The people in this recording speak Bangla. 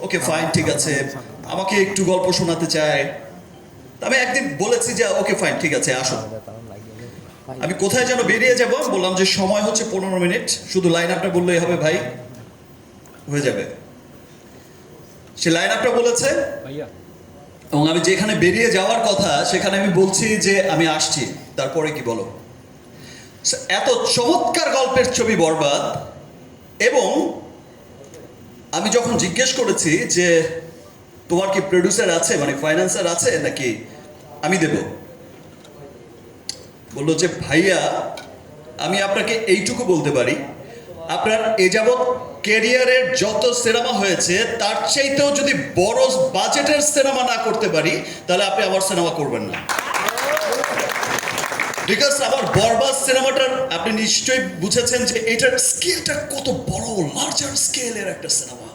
ওকে ফাইন ঠিক আছে। আমাকে একটু গল্প শোনাতে চায়। আমি একদিন বলেছি যে ওকে ফাইন ঠিক আছে, আসো। আমি কোথায় যেন বেরিয়ে যাব? বললাম যে, সময় হচ্ছে পনেরো মিনিট। শুধু লাইন আপটা বললেই হবে, ভাই। হয়ে যাবে। সে লাইন আপটা বলেছে। এবং আমি যেখানে বেরিয়ে যাওয়ার কথা, সেখানে আমি বলছি যে, আমি আসছি। তারপরে কি বলো? এত চমৎকার গল্পের ছবি বরবাদ। এবং আমি যখন জিজ্ঞেস করেছি যে, তোমার কি প্রডিউসার আছে মানে ফাইন্যান্সার আছে, নাকি আমি দেব? বলল যে, ভাইয়া, আমি আপনাকে এইটুকু বলতে পারি। আপনার এ যাবৎ ক্যারিয়ারের যত সিনেমা হয়েছে, তার চাইতেও যদি বড় বাজেটের সিনেমা না করতে পারি, তাহলে আপনি আমার সিনেমা করবেন না। বিকজ আমার বরবাদ সিনেমাটার আপনি নিশ্চয়ই বুঝেছেন যে, এটার স্কেলটা কত বড় লার্জার স্কেলের একটা সিনেমা।